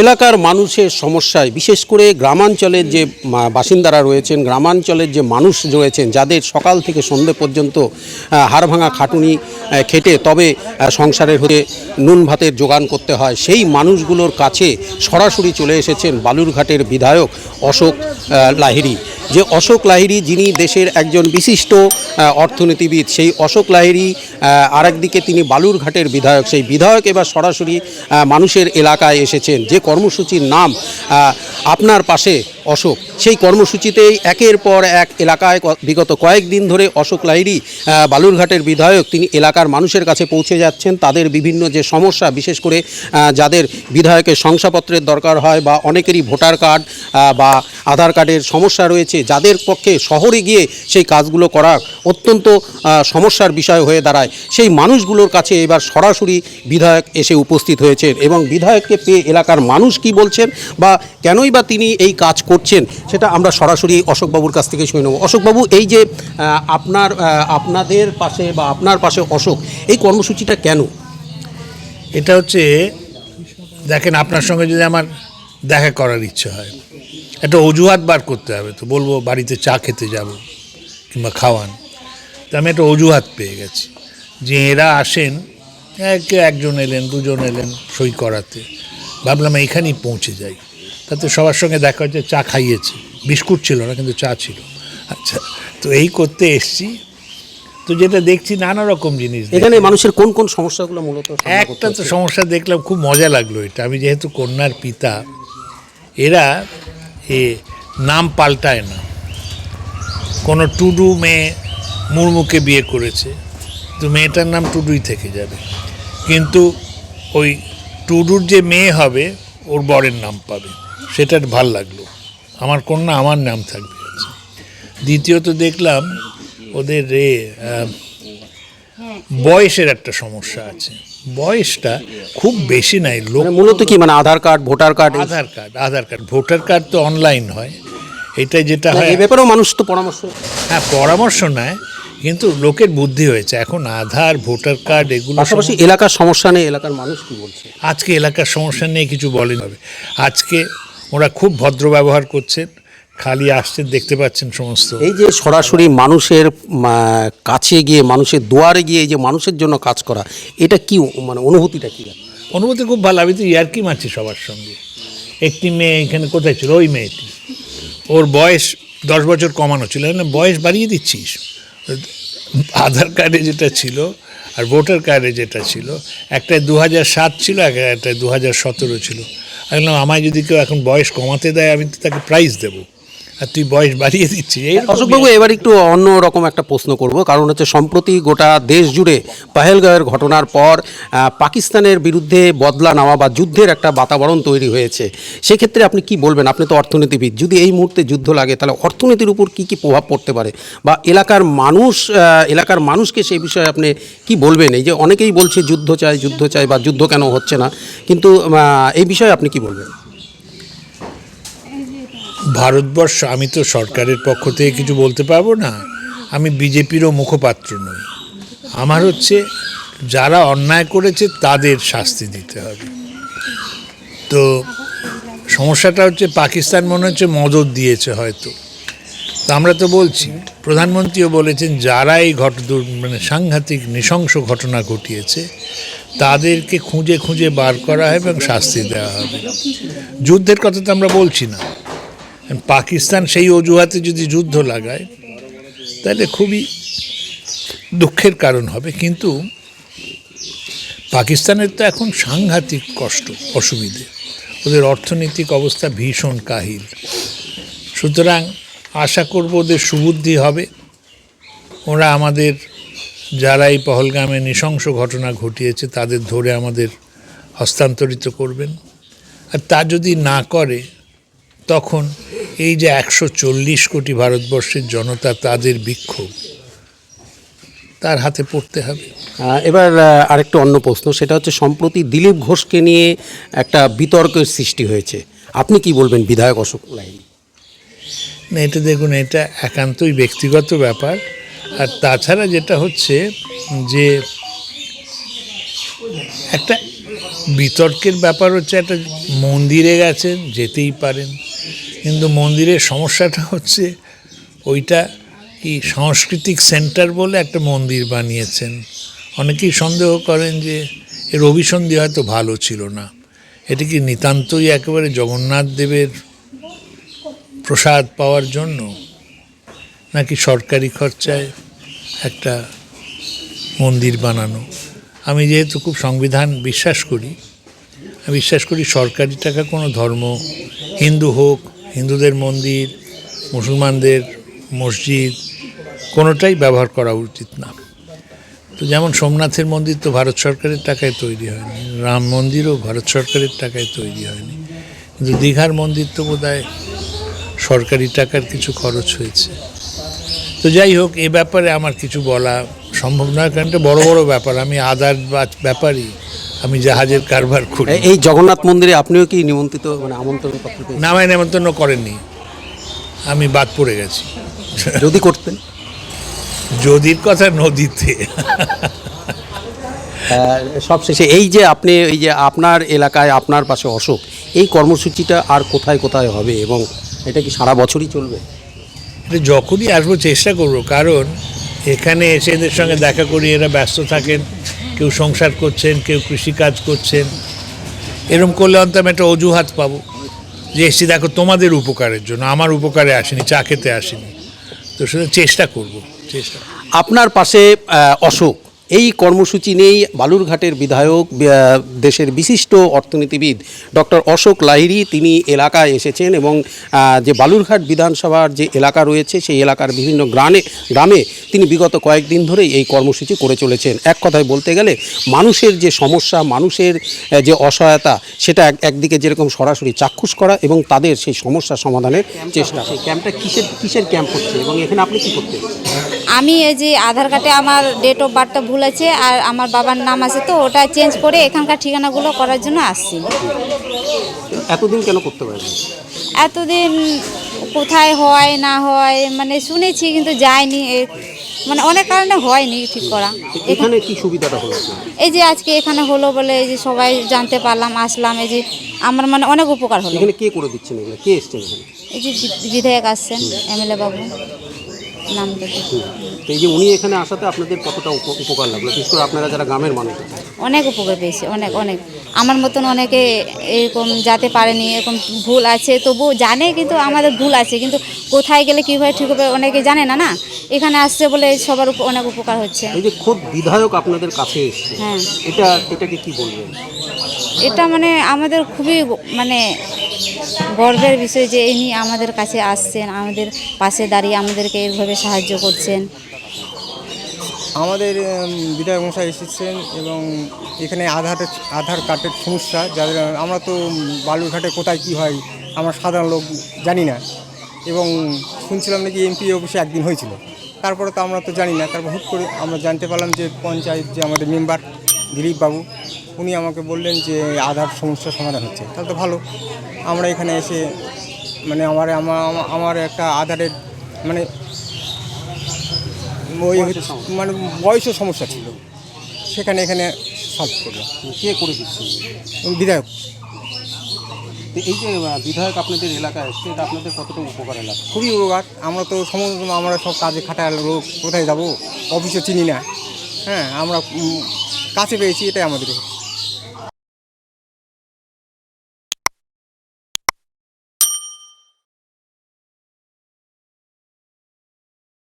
এলাকার মানুষের সমস্যায়, বিশেষ করে গ্রামাঞ্চলের যে বাসিন্দারা রয়েছেন, গ্রামাঞ্চলের যে মানুষ রয়েছেন, যাদের সকাল থেকে সন্ধে পর্যন্ত হাড়ভাঙা খাটুনি খেটে তবে সংসারের হয়ে নুন ভাতের যোগান করতে হয়। সেই মানুষগুলোর কাছে সরাসরি চলে এসেছেন বালুরঘাটের বিধায়ক অশোক লাহিড়ি। যে অশোক লাহিড়ী, যিনি দেশের একজন বিশিষ্ট অর্থনীতিবিদ, সেই অশোক লাহিড়ী আরেকদিকে তিনি বালুরঘাটের বিধায়ক, সেই বিধায়ক এবার সরাসরি মানুষের এলাকায় এসেছেন। যে কর্মসূচির নাম আপনার পাশে অশোক, সেই কর্মসূচিতেই একের পর এক এলাকায় বিগত কয়েকদিন ধরে অশোক লাহিড়ী বালুরঘাটের বিধায়ক, তিনি এলাকার মানুষের কাছে পৌঁছে যাচ্ছেন। তাদের বিভিন্ন যে সমস্যা, বিশেষ করে যাদের বিধায়কের শংসাপত্রের দরকার হয় বা অনেকেরই ভোটার কার্ড বা আধার কার্ডের সমস্যা রয়েছে যাদের পক্ষে শহরে গিয়ে সেই কাজগুলো করা অত্যন্ত সমস্যার বিষয় হয়ে দাঁড়ায়। সেই মানুষগুলোর কাছে এবার সরাসরি বিধায়ক এসে উপস্থিত হয়েছেন এবং বিধায়ককে পেয়ে এলাকার মানুষ কি বলছেন বা কেনই বা তিনি এই কাজ করছেন, সেটা আমরা সরাসরি অশোকবাবুর কাছ থেকে শুনে নেব। অশোকবাবু, এই যে আপনার আপনাদের পাশে বা আপনার পাশে অশোক, এই কর্মসূচিটা কেন? এটা হচ্ছে, দেখেন আপনার সঙ্গে যদি আমার দেখা করার ইচ্ছে হয়। একটা অজুহাত বার করতে হবে তো বলব বাড়িতে চা খেতে যাব কিংবা খাওয়ান। তো আমি একটা অজুহাত পেয়ে গেছি যে এরা আসেন এক একজন এলেন দুজন এলেন সই করাতে। ভাবলাম এইখানেই পৌঁছে যাই। তাতে সবার সঙ্গে দেখা হচ্ছে চা খাইয়েছি। বিস্কুট ছিল না কিন্তু চা ছিল। আচ্ছা তো এই করতে এসছি। তো যেটা দেখছি নানা রকম জিনিস। এখানে মানুষের কোন কোন সমস্যাগুলো মূলত একটা তো সমস্যা দেখলাম খুব মজা লাগল এটা। আমি যেহেতু কন্যার পিতা এরা এ নাম পাল্টায় না। কোনো টুডু মেয়ে মুর্মুকে বিয়ে করেছে তো মেয়েটার নাম টুডুই থেকে যাবে। কিন্তু ওই টুডুর যে মেয়ে হবে ওর বরের নাম পাবে। সেটা ভালো লাগল। আমার কন্যা আমার নাম থাকবে আচ্ছা। দ্বিতীয়ত দেখলাম ওদের রে বয়সের একটা সমস্যা আছে। বয়সটা খুব বেশি নাই লোক মানে মূলত কি মানে Aadhaar card voter card Aadhaar card Aadhaar card voter card তো অনলাইন হয়। এটা যেটা হয় এই ব্যাপারেও মানুষ তো পরামর্শ হ্যাঁ পরামর্শ নেয় কিন্তু লোকের বুদ্ধি হয়েছে। এখন আধার ভোটার কার্ড এগুলো পাশাপাশি এলাকার সমস্যা নেই এলাকার মানুষ কি বলছে? আজকে এলাকার সমস্যা নিয়ে কিছু বলেন। হবে আজকে ওরা খুব ভদ্র ব্যবহার করছেন খালি আসছে দেখতে পাচ্ছেন সমস্ত। এই যে সরাসরি মানুষের কাছে গিয়ে মানুষের দুয়ারে গিয়ে এই যে মানুষের জন্য কাজ করা এটা কি মানে অনুভূতিটা কি? অনুভূতি খুব ভালো আমি তো ইয়ার্কি মারছি সবার সঙ্গে। একটি মেয়ে এখানে কোথায় ছিল? ওই মেয়েটি। ওর বয়স দশ বছর কমানো ছিল। না বয়স বাড়িয়ে দিচ্ছিস। আধার কার্ডে যেটা ছিল আর ভোটার কার্ডে যেটা ছিল একটা দু হাজার সাত ছিল একটা দু হাজার সতেরো ছিল। আমি বললাম আমায় যদি কেউ এখন বয়স কমাতে দেয় আমি তো তাকে প্রাইজ দেবো। আর তুই বয়স বাড়িয়ে দিচ্ছিস অশোকবাবু এবার একটু অন্য রকম একটা প্রশ্ন করব। কারণ হচ্ছে সম্প্রতি গোটা দেশ জুড়ে পাহেলগাঁওয়ের ঘটনার পর পাকিস্তানের বিরুদ্ধে বদলা নেওয়া বা যুদ্ধের একটা বাতাবরণ তৈরি হয়েছে। সেক্ষেত্রে আপনি কি বলবেন? আপনি তো অর্থনীতিবিদ। যদি এই মুহূর্তে যুদ্ধ লাগে তাহলে অর্থনীতির উপর কি কি প্রভাব পড়তে পারে? বা এলাকার মানুষ এলাকার মানুষকে সেই বিষয়ে আপনি কি বলবেন? এই যে অনেকেই বলছে যুদ্ধ চাই যুদ্ধ চাই বা যুদ্ধ কেন হচ্ছে না? কিন্তু এই বিষয়ে আপনি কি বলবেন? ভারতবর্ষ, আমি তো সরকারের পক্ষ থেকে কিছু বলতে পারব না। আমি বিজেপিরও মুখপাত্র নই। আমার হচ্ছে, যারা অন্যায় করেছে তাদের শাস্তি দিতে হবে। তো সমস্যাটা হচ্ছে, পাকিস্তান মনে হচ্ছে মদত দিয়েছে হয়তো। তো আমরা তো বলছি, প্রধানমন্ত্রীও বলেছেন, যারা এই ঘট মানে সাংঘাতিক নৃশংস ঘটনা ঘটিয়েছে, তাদেরকে খুঁজে খুঁজে বার করা হবে এবং শাস্তি দেওয়া হবে। যুদ্ধের কথা তো আমরা বলছি না। পাকিস্তান সেই অজুহাতে যদি যুদ্ধ লাগায়, তাহলে খুবই দুঃখের কারণ হবে। কিন্তু পাকিস্তানের তো এখন সাংঘাতিক কষ্ট, অসুবিধে। ওদের অর্থনৈতিক অবস্থা ভীষণ কাহিল। সুতরাং আশা করব ওদের সুবুদ্ধি হবে। ওরা আমাদের যারা এই পহলগামে নৃশংস ঘটনা ঘটিয়েছে, তাদের ধরে আমাদের হস্তান্তরিত করবেন। আর তা যদি না করে তখন এই যে একশো চল্লিশ কোটি ভারতবর্ষের জনতা তাদের বিক্ষোভ তার হাতে পড়তে হবে। এবার আরেকটা অন্য প্রশ্ন সেটা হচ্ছে সম্প্রতি দিলীপ ঘোষকে নিয়ে একটা বিতর্কের সৃষ্টি হয়েছে। আপনি কি বলবেন বিধায়ক অশোক লাইন না এটা দেখুন এটা একান্তই ব্যক্তিগত ব্যাপার। আর তাছাড়া যেটা হচ্ছে যে একটা বিতর্কের ব্যাপার হচ্ছে একটা মন্দিরে গেছেন যেতেই পারেন। কিন্তু মন্দিরের সমস্যাটা হচ্ছে ওইটা কি সাংস্কৃতিক সেন্টার বলে একটা মন্দির বানিয়েছেন। অনেকেই সন্দেহ করেন যে এর অভিসন্ধি হয়তো ভালো ছিল না। এটি কি নিতান্তই একেবারে জগন্নাথ দেবের প্রসাদ পাওয়ার জন্য? নাকি সরকারি খরচায় একটা মন্দির বানানো? আমি যেহেতু খুব সংবিধান বিশ্বাস করি বিশ্বাস করি সরকারি টাকা কোনো ধর্ম, হিন্দু হোক হিন্দুদের মন্দির, মুসলমানদের মসজিদ, কোনোটাই ব্যবহার করা উচিত না। তো যেমন সোমনাথের মন্দির তো ভারত সরকারের টাকায় তৈরি হয়নি, রাম মন্দিরও ভারত সরকারের টাকায় তৈরি হয়নি, কিন্তু দীঘার মন্দির তো বোধহয় সরকারি টাকার কিছু খরচ হয়েছে। তো যাই হোক, এ ব্যাপারে আমার কিছু বলা সম্ভব নয়, কারণ এটা বড় বড় ব্যাপার। আমি আদার ব্যাপারই আমি জাহাজের কারবার করি। এই জগন্নাথ মন্দিরে আপনিও কি নিমন্ত্রিত মানে আমন্ত্রণ পত্র পেয়েছেন? নামায় নেমন্তন্ন করেননি। আমি বাদ পড়ে গেছি। যদি করতেন? যদির কথা নদীতে। সবশেষে এই যে আপনি এই যে আপনার এলাকায় আপনার পাশে অশোক এই কর্মসূচিটা আর কোথায় কোথায় হবে এবং এটা কি সারা বছরই চলবে? এটা যখনই আসব চেষ্টা করব কারণ এখানে এসে এদের সঙ্গে দেখা করি এরা ব্যস্ত থাকেন। কেউ সংসার করছেন, কেউ কৃষিকাজ করছেন। এরম করলে অন্তত আমি একটা অজুহাত পাবো যে, এসছি দেখো তোমাদের উপকারের জন্য। আমার উপকারে আসেনি, চা খেতে আসেনি। তো সেটা চেষ্টা করব, চেষ্টা আপনার পাশে অশোক এই কর্মসূচি নেই বালুরঘাটের বিধায়ক দেশের বিশিষ্ট অর্থনীতিবিদ ডক্টর অশোক লাহিড়ী তিনি এলাকায় এসেছেন এবং যে বালুরঘাট বিধানসভার যে এলাকা রয়েছে সেই এলাকার বিভিন্ন গ্রামে গ্রামে তিনি বিগত কয়েকদিন ধরেই এই কর্মসূচি করে চলেছেন। এক কথায় বলতে গেলে মানুষের যে সমস্যা মানুষের যে অসহায়তা সেটা এক- একদিকে যেরকম সরাসরি চাক্ষুষ করা এবং তাদের সেই সমস্যা সমাধানের চেষ্টা। সেই ক্যাম্পটা কিসের কিসের ক্যাম্প হচ্ছে এবং এখানে আপনি কি করতে আমি এই যে আধার কার্ডে আমার ডেট অফ বার্থটা ভুল আছে আর আমার বাবার নাম আছে তো ওটা চেঞ্জ করে এখানকার ঠিকানাগুলো করার জন্য আসছি। এতদিন কেন করতে পারেন? এতদিন কোথায় হয় না হয় মানে শুনেছি কিন্তু যায়নি মানে অনেক কারণে হয়নি ঠিক করা। এখানে কি সুবিধাটা হলো? এই যে আজকে এখানে হলো বলে এই যে সবাই জানতে পারলাম আসলাম এই যে আমার মানে অনেক উপকার হলো। এখানে কে করে দিচ্ছেন এগুলো? কে এসছেন এই যে বিধায়ক আসছেন এমএলএ বাবু। নাম দেখে তো এই যে উনি এখানে আসাতে আপনাদের কতটা উপ- উপকার লাগল? বিশেষ করে আপনারা যারা গ্রামের মানুষ আছেন। অনেক উপকার পেয়েছে অনেক অনেক। আমার মতন অনেকে এরকম যেতে পারেনি এরকম ভুল আছে তবু জানে কিন্তু আমাদের ভুল আছে কিন্তু কোথায় গেলে কীভাবে ঠিক হবে অনেকে জানে না না? এখানে আসছে বলে সবার উপ- অনেক উপকার হচ্ছে। এই যে খোদ বিধায়ক আপনাদের কাছে এসছে হ্যাঁ। এটা এটাকে কি বলবেন? এটা মানে আমাদের খুবই মানে গর্বের বিষয় যে ইনি আমাদের কাছে আসছেন, আমাদের পাশে দাঁড়িয়ে আমাদেরকে এইভাবে সাহায্য করছেন। আমাদের বিধায়ক মশাই এসেছেন এবং এখানে আধার আধার কার্ডের সমস্যা যাদের আমরা তো বালুরঘাটে কোথায় কি হয়, আমরা সাধারণ লোক জানি না। এবং শুনছিলাম নাকি এমপি অফিসে একদিন হয়েছিল। তারপরে তো আমরা তো জানি না, তারপর হুট করে আমরা জানতে পারলাম যে পঞ্চায়েত যে আমাদের মেম্বার দিলীপ বাবু উনি আমাকে বললেন যে আধার সমস্যার সমাধান হচ্ছে। তাহলে তো ভালো। আমরা এখানে এসে মানে আমার আমার আমার একটা আধারের মানে ওই মানে বয়সের সমস্যা ছিল। সেখানে এখানে সলভ করলাম। কে করে দিচ্ছেন বিধায়ক। এই যে বিধায়ক আপনাদের এলাকায় এসছে এটা আপনাদের কতটা উপকার এলাকা? খুবই উপকার। আমরা তো সমস্ত আমরা সব কাজে খাটায় লোক কোথায় যাব? অফিসে চিনি না। হ্যাঁ আমরা কাছে পেয়েছি এটাই আমাদের